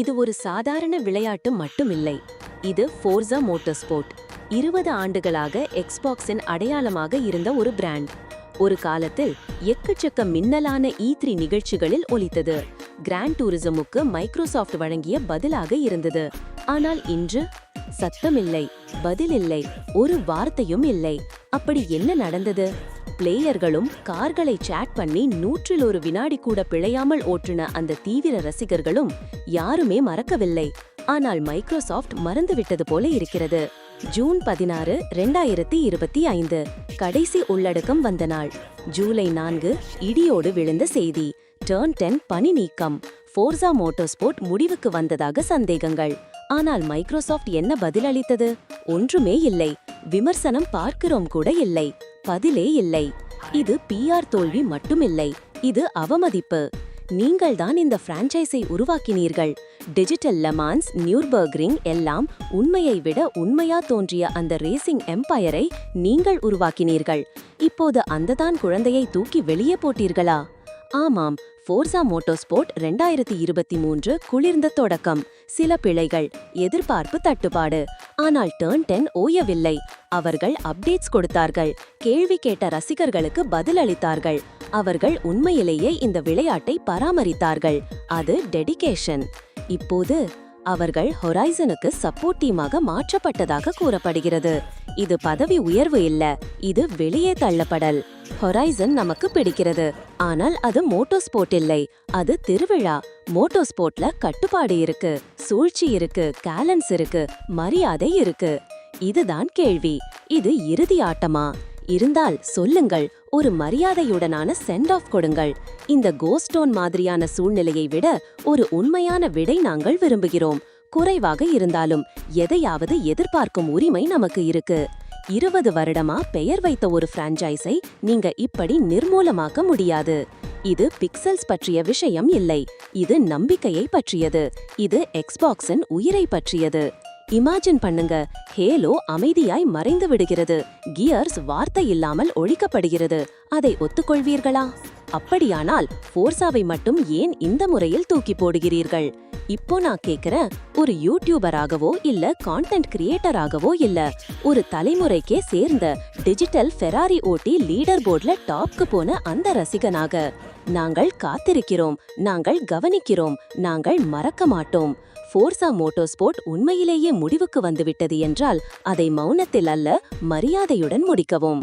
இது ஒரு சாதாரண விளையாட்டு மட்டுமில்லை. இது ஃபோர்ஸா மோட்டார் ஸ்போர்ட் இருபது ஆண்டுகளாக எக்ஸ்பாக்ஸின் அடையாளமாக இருந்த ஒரு பிராண்ட் ஒரு காலத்தில் எக்கச்சக்க மின்னலான e ஈத்ரி த்ரீ நிகழ்ச்சிகளில் ஒலித்தது. கிராண்ட் டூரிசமுக்கு மைக்ரோசாஃப்ட் வழங்கிய பதிலாக இருந்தது. ஆனால் இன்று சத்தமில்லை பதில் இல்லை ஒரு வார்த்தையும் இல்லை. அப்படி என்ன நடந்தது? பிளேயர்களும் கார்களை சேட் பண்ணி நூற்றில் ஒரு வினாடி கூட பிழையாமல் ஓட்டுன அந்த தீவிர ரசிகர்களும் யாருமே மறக்கவில்லை. ஆனால் மைக்ரோசாஃப்ட் மறந்துவிட்டது போல இருக்கிறது. ஜூன் பதினாறு ரெண்டாயிரத்தி இருபத்தி ஐந்து கடைசி உள்ளடக்கம் வந்த நாள். ஜூலை நான்கு இடியோடு விழுந்த செய்தி. டர்ன் டென் பணி நீக்கம். ஃபோர்சா மோட்டோஸ்போர்ட் முடிவுக்கு வந்ததாக சந்தேகங்கள். ஆனால் மைக்ரோசாஃப்ட் என்ன பதிலளித்தது? ஒன்றுமே இல்லை. விமர்சனம் பார்க்கிறோம் கூட இல்லை. பதிலே இல்லை. இது பிஆர் தோல்வி மட்டுமில்லை. இது அவமதிப்பு. நீங்கள்தான் இந்த பிரான்ச்சைஸை உருவாக்கினீர்கள். டிஜிட்டல் லெமான்ஸ் நியூர்பர்க்ரிங் எல்லாம் உண்மையை விட உண்மையா தோன்றிய அந்த ரேசிங் எம்பயரை நீங்கள் உருவாக்கினீர்கள். இப்போது அந்ததான் குழந்தையை தூக்கி வெளியே போட்டீர்களா? ஆமாம் ஃபோர்ஸா மோட்டோஸ்போர்ட் ரெண்டாயிரத்தி இருபத்தி மூன்று குளிர்ந்த தொடக்கம். சில பிழைகள் எதிர்பார்ப்பு தட்டுப்பாடு. ஆனால் டேர்ன் டென் ஓயவில்லை. அவர்கள் அப்டேட்ஸ் கொடுத்தார்கள். கேள்வி கேட்ட ரசிகர்களுக்கு பதிலளித்தார்கள். அவர்கள் உண்மையிலேயே இந்த விளையாட்டை பராமரித்தார்கள். அது டெடிகேஷன். இப்போது அவர்கள் ஹொரைசனுக்கு சப்போர்ட் டீமாக மாற்றப்பட்டதாக கூறப்படுகிறது. இது பதவி உயர்வு இல்ல இது வெளியே தள்ளப்படல். ஹொரைசன் நமக்கு பிடிக்கிறது ஆனால் அது மோட்டோ ஸ்போர்ட் இல்லை. அது திருவிழா மோட்டோ ஸ்போர்ட்ல கட்டுப்பாடு இருக்கு சூழ்ச்சி இருக்கு கேலன்ஸ் இருக்கு மரியாதை இருக்கு. இதுதான் கேள்வி இது இறுதி ஆட்டமா? இருந்தால் சொல்லுங்கள். ஒரு மரியாதையுடனான சென்ட் ஆஃப் கொடுங்கள். இந்த கோஸ்டோன் மாதிரியான சூழ்நிலையை விட ஒரு உண்மையான விடை நாங்கள் விரும்புகிறோம். குறைவாக இருந்தாலும் எதையாவது எதிர்பார்க்கும் உரிமை நமக்கு இருக்கு. இருபது வருடமா பெயர் வைத்த ஒரு பிரான்சைஸை நீங்க இப்படி நிர்மூலமாக்க முடியாது. இது பிக்சல்ஸ் பற்றிய விஷயம் இல்லை. இது நம்பிக்கையை பற்றியது. இது எக்ஸ்பாக்ஸின் உயிரை பற்றியது. இமேஜின் பண்ணுங்க. ஹேலோ அமைதியாய் மறைந்து விடுகிறது. கியர்ஸ் வார்த்தை இல்லாமல் ஒழிக்கப்படுகிறது. அதை ஒத்துக்கொள்வீர்களா? அப்படியானால் ஃபோர்ஸாவை மட்டும் ஏன் இந்த முறையில் தூக்கி போடுகிறீர்கள்? இப்போ நான் கேக்குறேன் ஒரு யூடியூபராகவோ இல்ல கான்டென்ட் கிரியேட்டராகவோ இல்ல ஒரு தலைமுறைக்கே சேர்ந்த டிஜிட்டல் ஃபெராரி ஓட்டி லீடர் போர்ட்ல டாப்க்கு போன அந்த ரசிகனாக. நாங்கள் காத்திருக்கிறோம் நாங்கள் கவனிக்கிறோம் நாங்கள் மறக்க மாட்டோம். ஃபோர்சா மோட்டோஸ்போர்ட் உண்மையிலேயே முடிவுக்கு வந்துவிட்டது என்றால் அதை மௌனத்தில் அல்ல மரியாதையுடன் முடிக்கவும்.